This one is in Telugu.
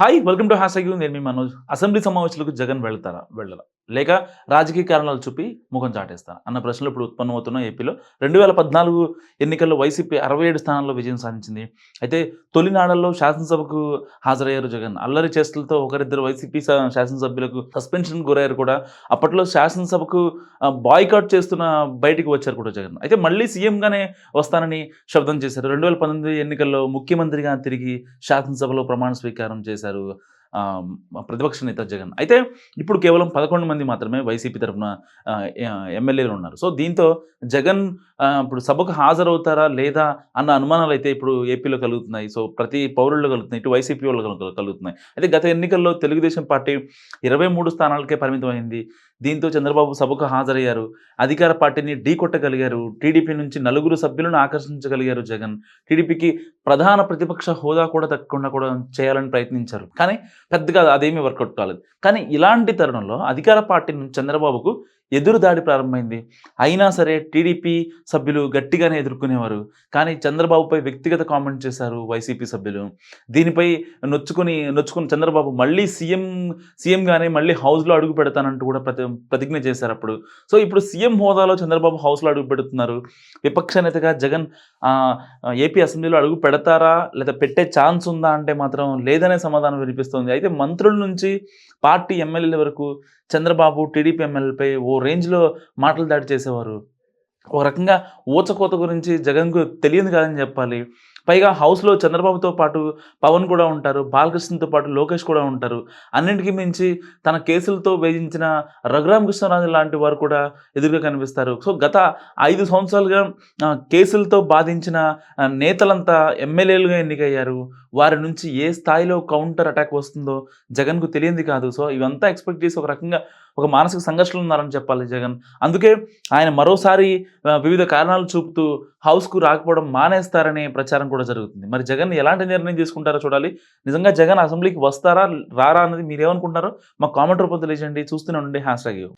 హాయ్ వెల్కమ్ టు హ్యాష్ నేను మీ మనోజ్. అసెంబ్లీ సమావేశాలకు జగన్ వెళ్తారా? వెళ్ళరా లేక రాజకీయ కారణాలు చూపి ముఖం చాటేస్తారా అన్న ప్రశ్నలు ఇప్పుడు ఉత్పన్నమవుతున్న ఏపీలో. రెండు వేల పద్నాలుగు ఎన్నికల్లో వైసీపీ అరవై ఏడు స్థానాల్లో విజయం సాధించింది. అయితే తొలినాడల్లో శాసనసభకు హాజరయ్యారు జగన్. అల్లరి చేష్టలతో ఒకరిద్దరు వైసీపీ శాసనసభ్యులకు సస్పెన్షన్ గురయ్యారు కూడా. అప్పట్లో శాసనసభకు బాయ్కాట్ చేస్తున్న బయటికి వచ్చారు కూడా జగన్. అయితే మళ్ళీ సీఎంగానే వస్తానని శబ్దం చేశారు. రెండు వేల పంతొమ్మిది ఎన్నికల్లో ముఖ్యమంత్రిగా తిరిగి శాసనసభలో ప్రమాణ స్వీకారం చేశారు. చేశారు ప్రతిపక్ష నేత జగన్. అయితే ఇప్పుడు కేవలం పదకొండు మంది మాత్రమే వైసీపీ తరఫున ఎమ్మెల్యేలు ఉన్నారు. సో దీంతో జగన్ ఇప్పుడు సభకు హాజరవుతారా లేదా అన్న అనుమానాలు అయితే ఇప్పుడు ఏపీలో కలుగుతున్నాయి. సో ప్రతి పౌరుల్లో కలుగుతున్నాయి. ఇటు వైసీపీ వాళ్ళు కలుగుతున్నాయి. అయితే గత ఎన్నికల్లో తెలుగుదేశం పార్టీ ఇరవై మూడు స్థానాలకే పరిమితమైంది. దీంతో చంద్రబాబు సభకు హాజరయ్యారు. అధికార పార్టీని ఢీకొట్టగలిగారు టీడీపీ నుంచి నలుగురు సభ్యులను ఆకర్షించగలిగారు జగన్. టీడీపీకి ప్రధాన ప్రతిపక్ష హోదా కూడా తగ్గకుండా కూడా చేయాలని ప్రయత్నించారు. కానీ పెద్దగా అదేమీ వర్కౌట్ కాలేదు. కానీ ఇలాంటి తరుణంలో అధికార పార్టీ నుంచి చంద్రబాబుకు ఎదురు దాడి ప్రారంభమైంది. అయినా సరే టీడీపీ సభ్యులు గట్టిగానే ఎదుర్కొనేవారు. కానీ చంద్రబాబుపై వ్యక్తిగత కామెంట్ చేశారు వైసీపీ సభ్యులు. దీనిపై నొచ్చుకుని నొచ్చుకుని చంద్రబాబు మళ్ళీ సీఎం సీఎంగానే మళ్ళీ హౌస్లో అడుగు పెడతానంటూ కూడా ప్రతి ప్రతిజ్ఞ చేశారు అప్పుడు. సో ఇప్పుడు సీఎం హోదాలో చంద్రబాబు హౌస్లో అడుగు పెడుతున్నారు. విపక్ష నేతగా జగన్ ఏపీ అసెంబ్లీలో అడుగు పెడతారా? లేదా పెట్టే ఛాన్స్ ఉందా అంటే మాత్రం లేదనే సమాధానం వినిపిస్తుంది. అయితే మంత్రుల నుంచి పార్టీ ఎమ్మెల్యేల వరకు చంద్రబాబు టీడీపీ ఎమ్మెల్యేలపై ఓ రేంజ్లో మాటలు దాడి చేసేవారు. ఒక రకంగా ఊచకోత గురించి జగన్కు తెలియదు కాదని చెప్పాలి. పైగా హౌస్లో చంద్రబాబుతో పాటు పవన్ కూడా ఉంటారు బాలకృష్ణతో పాటు లోకేష్ కూడా ఉంటారు. అన్నింటికి మించి తన కేసులతో వేధించిన రఘురామకృష్ణరాజు లాంటి వారు కూడా ఎదురుగా కనిపిస్తారు. సో గత ఐదు సంవత్సరాలుగా కేసులతో బాధించిన నేతలంతా ఎమ్మెల్యేలుగా ఎన్నికయ్యారు. వారి నుంచి ఏ స్థాయిలో కౌంటర్ అటాక్ వస్తుందో జగన్కు తెలియంది కాదు. సో ఇవంతా ఎక్స్పెక్ట్ చేసి ఒక రకంగా ఒక మానసిక సంఘర్షణలు ఉన్నారని చెప్పాలి జగన్. అందుకే ఆయన మరోసారి వివిధ కారణాలు చూపుతూ హౌస్కు రాకపోవడం మానేస్తారనే ప్రచారం కూడా జరుగుతుంది. మరి జగన్ ఎలాంటి నిర్ణయం తీసుకుంటారో చూడాలి. నిజంగా జగన్ అసెంబ్లీకి వస్తారా రారా అనేది మీరు మా కామెంట్ రూపంలో తెలియజేయండి. చూస్తూనే ఉండండి. Hash tag